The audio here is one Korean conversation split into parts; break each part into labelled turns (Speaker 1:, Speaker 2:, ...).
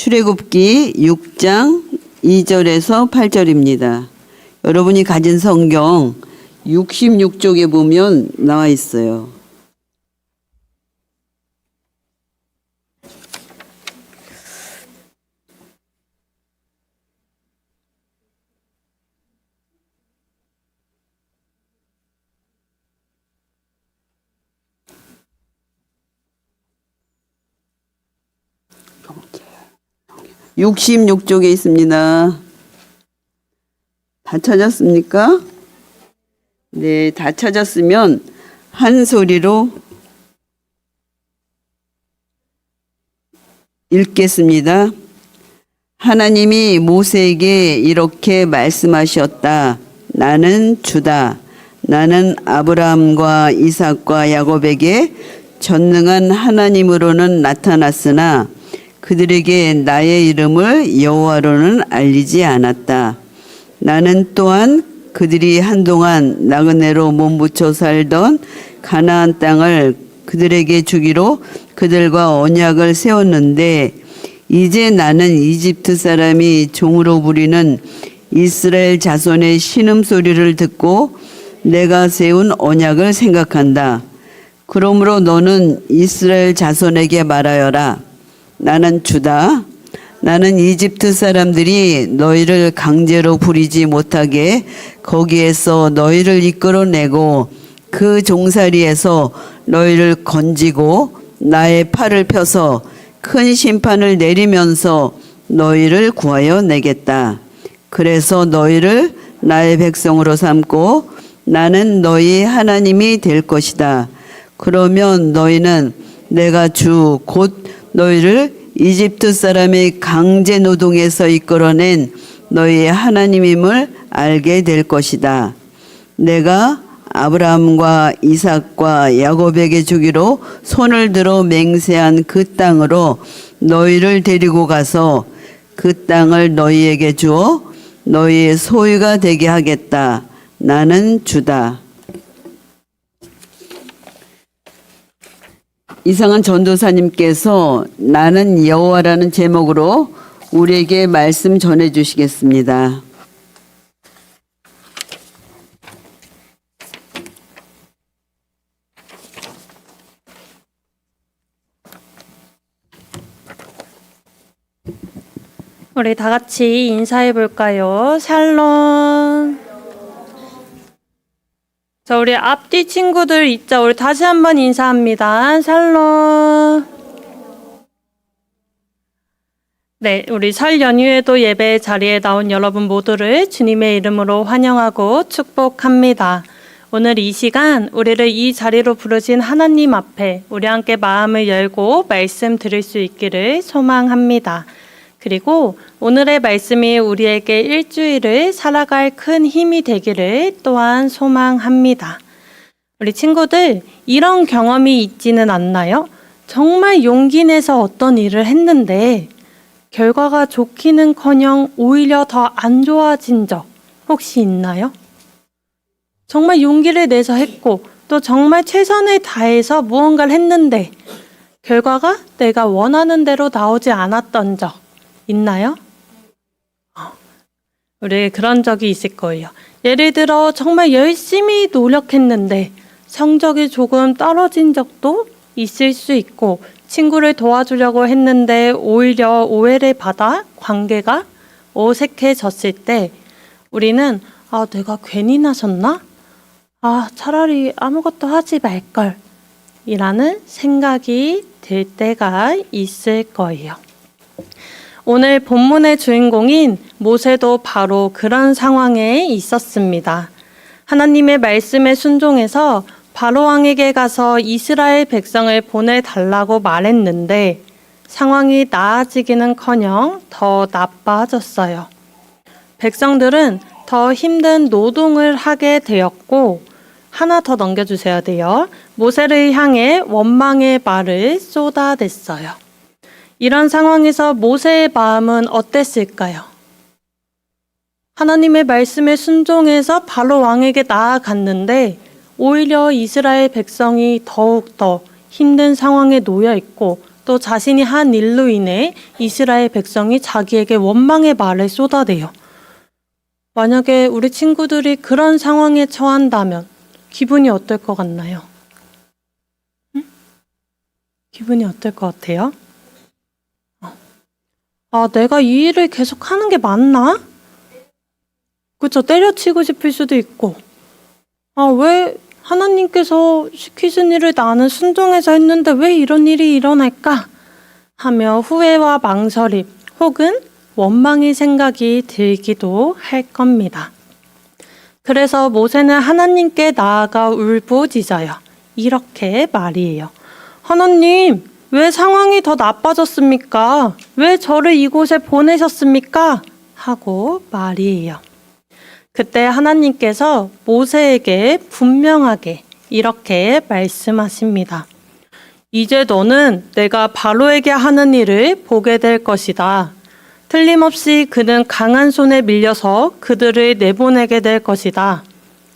Speaker 1: 출애굽기 6장 2절에서 8절입니다. 여러분이 가진 성경 66쪽에 보면 나와 있어요. 육십육 쪽에 있습니다. 다 찾았습니까? 네, 다 찾았으면 한 소리로 읽겠습니다. 하나님이 모세에게 이렇게 말씀하셨다. 나는 주다. 나는 아브라함과 이삭과 야곱에게 전능한 하나님으로는 나타났으나 그들에게 나의 이름을 여호와로는 알리지 않았다. 나는 또한 그들이 한동안 나그네로 몸부쳐 살던 가나안 땅을 그들에게 주기로 그들과 언약을 세웠는데 이제 나는 이집트 사람이 종으로 부리는 이스라엘 자손의 신음 소리를 듣고 내가 세운 언약을 생각한다. 그러므로 너는 이스라엘 자손에게 말하여라. 나는 주다. 나는 이집트 사람들이 너희를 강제로 부리지 못하게 거기에서 너희를 이끌어내고 그 종살이에서 너희를 건지고 나의 팔을 펴서 큰 심판을 내리면서 너희를 구하여 내겠다. 그래서 너희를 나의 백성으로 삼고 나는 너희 하나님이 될 것이다. 그러면 너희는 내가 주 곧 너희를 이집트 사람의 강제 노동에서 이끌어낸 너희의 하나님임을 알게 될 것이다. 내가 아브라함과 이삭과 야곱에게 주기로 손을 들어 맹세한 그 땅으로 너희를 데리고 가서 그 땅을 너희에게 주어 너희의 소유가 되게 하겠다. 나는 주다. 이상한 전도사님께서 나는 여호와라는 제목으로 우리에게 말씀 전해 주시겠습니다.
Speaker 2: 우리 다 같이 인사해 볼까요? 샬롬. 자, 우리 앞뒤 친구들 있자. 우리 다시 한번 인사합니다. 샬롬. 네, 우리 설 연휴에도 예배 자리에 나온 여러분 모두를 주님의 이름으로 환영하고 축복합니다. 오늘 이 시간 우리를 이 자리로 부르신 하나님 앞에 우리 함께 마음을 열고 말씀 드릴 수 있기를 소망합니다. 그리고 오늘의 말씀이 우리에게 일주일을 살아갈 큰 힘이 되기를 또한 소망합니다. 우리 친구들, 이런 경험이 있지는 않나요? 정말 용기 내서 어떤 일을 했는데, 결과가 좋기는 커녕 오히려 더 안 좋아진 적 혹시 있나요? 정말 용기를 내서 했고, 또 정말 최선을 다해서 무언가를 했는데, 결과가 내가 원하는 대로 나오지 않았던 적 있나요? 어, 우리 그런 적이 있을 거예요. 예를 들어 정말 열심히 노력했는데 성적이 조금 떨어진 적도 있을 수 있고 친구를 도와주려고 했는데 오히려 오해를 받아 관계가 어색해졌을 때 우리는 아, 내가 괜히 나섰나? 아, 차라리 아무것도 하지 말걸. 이라는 생각이 들 때가 있을 거예요. 오늘 본문의 주인공인 모세도 바로 그런 상황에 있었습니다. 하나님의 말씀에 순종해서 바로 왕에게 가서 이스라엘 백성을 보내달라고 말했는데 상황이 나아지기는 커녕 더 나빠졌어요. 백성들은 더 힘든 노동을 하게 되었고 하나 더 넘겨주셔야 돼요. 모세를 향해 원망의 말을 쏟아냈어요. 이런 상황에서 모세의 마음은 어땠을까요? 하나님의 말씀에 순종해서 바로 왕에게 나아갔는데 오히려 이스라엘 백성이 더욱더 힘든 상황에 놓여 있고 또또 자신이 한 일로 인해 이스라엘 백성이 자기에게 원망의 말을 쏟아내요. 만약에 우리 친구들이 그런 상황에 처한다면 기분이 어떨 것 같나요? 응? 기분이 어떨 것 같아요? 어. 아, 내가 이 일을 계속 하는 게 맞나? 그쵸, 때려치고 싶을 수도 있고. 아, 왜 하나님께서 시키신 일을 나는 순종해서 했는데 왜 이런 일이 일어날까? 하며 후회와 망설임 혹은 원망의 생각이 들기도 할 겁니다. 그래서 모세는 하나님께 나아가 울부짖어요. 이렇게 말이에요. 하나님, 왜 상황이 더 나빠졌습니까? 왜 저를 이곳에 보내셨습니까? 하고 말이에요. 그때 하나님께서 모세에게 분명하게 이렇게 말씀하십니다. 이제 너는 내가 바로에게 하는 일을 보게 될 것이다. 틀림없이 그는 강한 손에 밀려서 그들을 내보내게 될 것이다.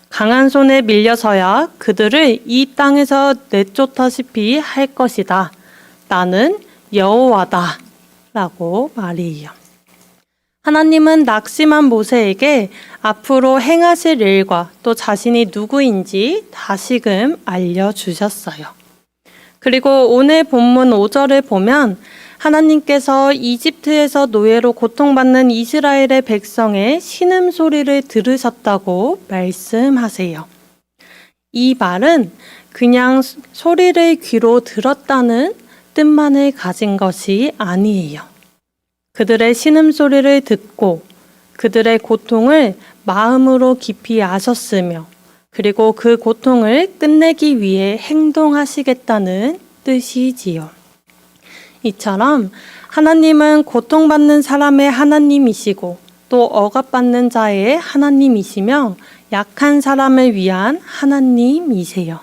Speaker 2: 강한 손에 밀려서야 그들을 이 땅에서 내쫓다시피 할 것이다. 나는 여호와다. 라고 말이에요. 하나님은 낙심한 모세에게 앞으로 행하실 일과 또 자신이 누구인지 다시금 알려주셨어요. 그리고 오늘 본문 5절을 보면 하나님께서 이집트에서 노예로 고통받는 이스라엘의 백성의 신음 소리를 들으셨다고 말씀하세요. 이 말은 그냥 소리를 귀로 들었다는 뜻만을 가진 것이 아니에요. 그들의 신음소리를 듣고 그들의 고통을 마음으로 깊이 아셨으며 그리고 그 고통을 끝내기 위해 행동하시겠다는 뜻이지요. 이처럼 하나님은 고통받는 사람의 하나님이시고 또 억압받는 자의 하나님이시며 약한 사람을 위한 하나님이세요.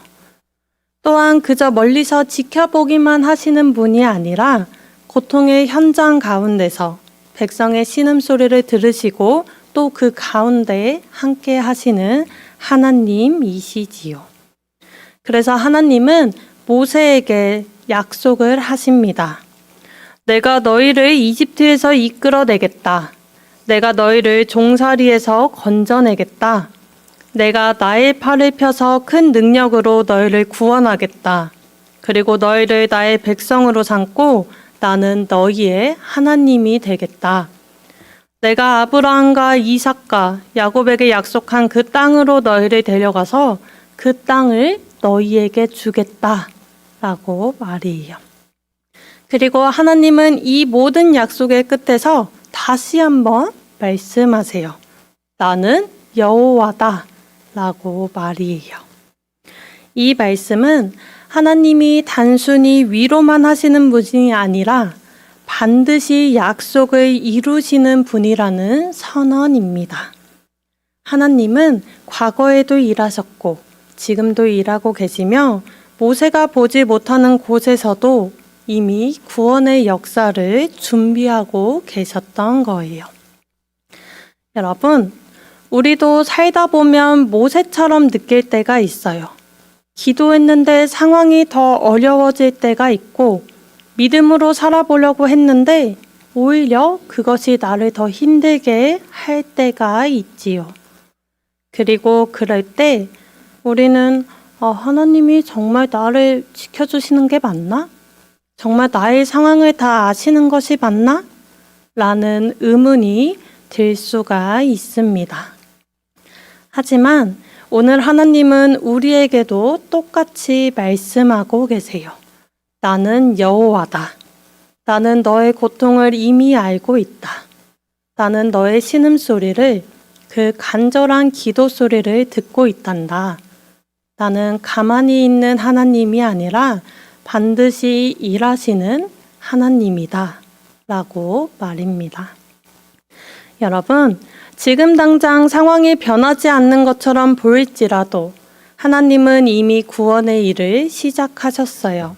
Speaker 2: 또한 그저 멀리서 지켜보기만 하시는 분이 아니라 고통의 현장 가운데서 백성의 신음소리를 들으시고 또 그 가운데 함께 하시는 하나님이시지요. 그래서 하나님은 모세에게 약속을 하십니다. 내가 너희를 이집트에서 이끌어내겠다. 내가 너희를 종살이에서 건져내겠다. 내가 나의 팔을 펴서 큰 능력으로 너희를 구원하겠다. 그리고 너희를 나의 백성으로 삼고 나는 너희의 하나님이 되겠다. 내가 아브라함과 이삭과 야곱에게 약속한 그 땅으로 너희를 데려가서 그 땅을 너희에게 주겠다. 라고 말이에요. 그리고 하나님은 이 모든 약속의 끝에서 다시 한번 말씀하세요. 나는 여호와다. 라고 말이에요. 이 말씀은 하나님이 단순히 위로만 하시는 분이 아니라 반드시 약속을 이루시는 분이라는 선언입니다. 하나님은 과거에도 일하셨고 지금도 일하고 계시며 모세가 보지 못하는 곳에서도 이미 구원의 역사를 준비하고 계셨던 거예요. 여러분, 우리도 살다 보면 모세처럼 느낄 때가 있어요. 기도했는데 상황이 더 어려워질 때가 있고, 믿음으로 살아보려고 했는데, 오히려 그것이 나를 더 힘들게 할 때가 있지요. 그리고 그럴 때 우리는 아, 하나님이 정말 나를 지켜주시는 게 맞나? 정말 나의 상황을 다 아시는 것이 맞나? 라는 의문이 들 수가 있습니다. 하지만 오늘 하나님은 우리에게도 똑같이 말씀하고 계세요. 나는 여호와다. 나는 너의 고통을 이미 알고 있다. 나는 너의 신음소리를 그 간절한 기도 소리를 듣고 있단다. 나는 가만히 있는 하나님이 아니라 반드시 일하시는 하나님이다. 라고 말입니다. 여러분, 지금 당장 상황이 변하지 않는 것처럼 보일지라도 하나님은 이미 구원의 일을 시작하셨어요.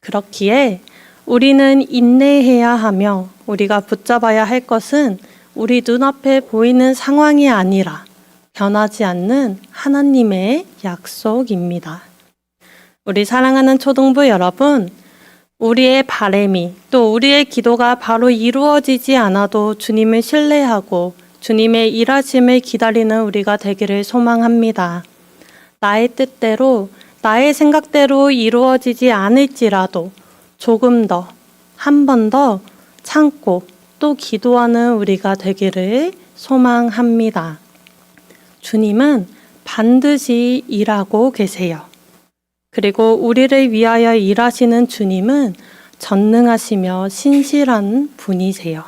Speaker 2: 그렇기에 우리는 인내해야 하며 우리가 붙잡아야 할 것은 우리 눈앞에 보이는 상황이 아니라 변하지 않는 하나님의 약속입니다. 우리 사랑하는 초등부 여러분, 우리의 바램이 또 우리의 기도가 바로 이루어지지 않아도 주님을 신뢰하고 주님의 일하심을 기다리는 우리가 되기를 소망합니다. 나의 뜻대로 나의 생각대로 이루어지지 않을지라도 조금 더, 한 번 더 참고 또 기도하는 우리가 되기를 소망합니다. 주님은 반드시 일하고 계세요. 그리고 우리를 위하여 일하시는 주님은 전능하시며 신실한 분이세요.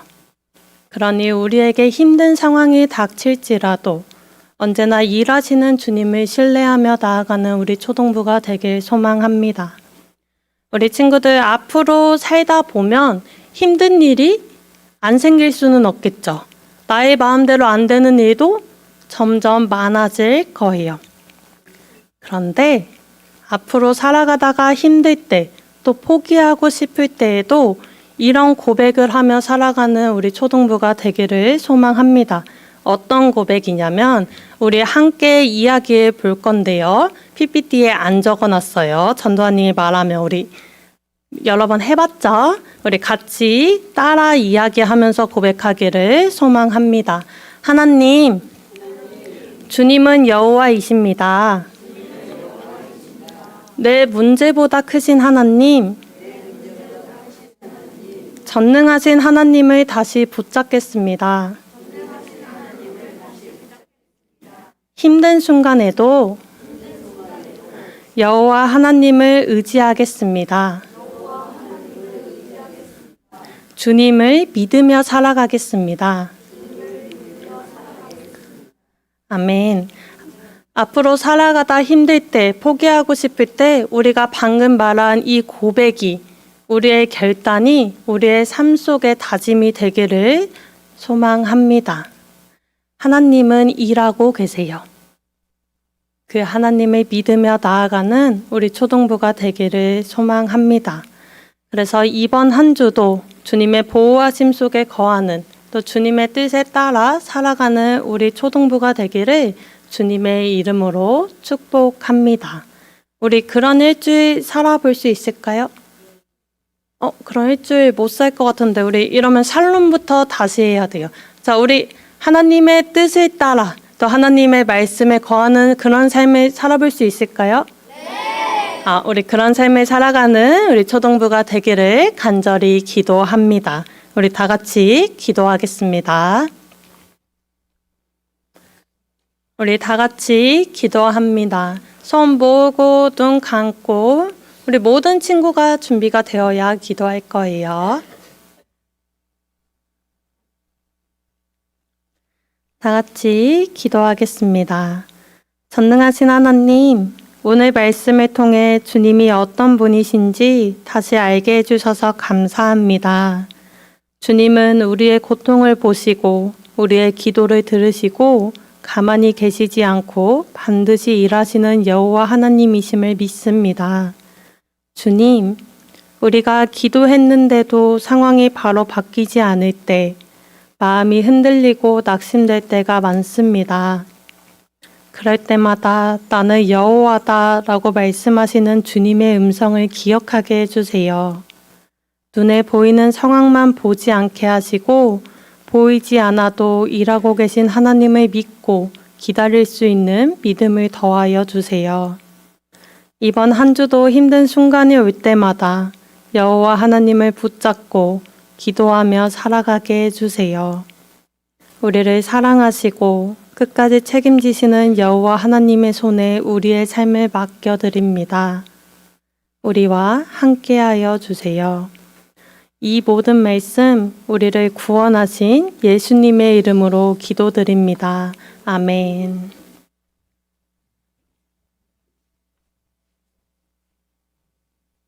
Speaker 2: 그러니 우리에게 힘든 상황이 닥칠지라도 언제나 일하시는 주님을 신뢰하며 나아가는 우리 초동부가 되길 소망합니다. 우리 친구들 앞으로 살다 보면 힘든 일이 안 생길 수는 없겠죠. 나의 마음대로 안 되는 일도 점점 많아질 거예요. 그런데 앞으로 살아가다가 힘들 때, 또 포기하고 싶을 때에도 이런 고백을 하며 살아가는 우리 초동부가 되기를 소망합니다. 어떤 고백이냐면, 우리 함께 이야기해 볼 건데요. PPT에 안 적어 놨어요. 전도환님이 말하면 우리 여러 번 해봤죠? 우리 같이 따라 이야기하면서 고백하기를 소망합니다. 하나님, 주님은 여호와이십니다. 내 문제보다 크신 하나님, 전능하신 하나님을 다시 붙잡겠습니다. 힘든 순간에도 여호와 하나님을 의지하겠습니다. 주님을 믿으며 살아가겠습니다. 아멘. 앞으로 살아가다 힘들 때, 포기하고 싶을 때, 우리가 방금 말한 이 고백이, 우리의 결단이 우리의 삶 속의 다짐이 되기를 소망합니다. 하나님은 일하고 계세요. 그 하나님을 믿으며 나아가는 우리 초동부가 되기를 소망합니다. 그래서 이번 한 주도 주님의 보호하심 속에 거하는 또 주님의 뜻에 따라 살아가는 우리 초동부가 되기를 주님의 이름으로 축복합니다. 우리 그런 일주일 살아볼 수 있을까요? 어, 그런 일주일 못 살 것 같은데 우리 이러면 살론부터 다시 해야 돼요. 자, 우리 하나님의 뜻에 따라 또 하나님의 말씀에 거하는 그런 삶을 살아볼 수 있을까요? 아, 우리 그런 삶을 살아가는 우리 초동부가 되기를 간절히 기도합니다. 우리 다 같이 기도하겠습니다. 우리 다 같이 기도합니다. 손 모으고 눈 감고 우리 모든 친구가 준비가 되어야 기도할 거예요. 다 같이 기도하겠습니다. 전능하신 하나님, 오늘 말씀을 통해 주님이 어떤 분이신지 다시 알게 해주셔서 감사합니다. 주님은 우리의 고통을 보시고 우리의 기도를 들으시고 가만히 계시지 않고 반드시 일하시는 여호와 하나님이심을 믿습니다. 주님, 우리가 기도했는데도 상황이 바로 바뀌지 않을 때 마음이 흔들리고 낙심될 때가 많습니다. 그럴 때마다 나는 여호와다라고 말씀하시는 주님의 음성을 기억하게 해주세요. 눈에 보이는 상황만 보지 않게 하시고 보이지 않아도 일하고 계신 하나님을 믿고 기다릴 수 있는 믿음을 더하여 주세요. 이번 한 주도 힘든 순간이 올 때마다 여호와 하나님을 붙잡고 기도하며 살아가게 해주세요. 우리를 사랑하시고 끝까지 책임지시는 여호와 하나님의 손에 우리의 삶을 맡겨드립니다. 우리와 함께하여 주세요. 이 모든 말씀 우리를 구원하신 예수님의 이름으로 기도드립니다. 아멘.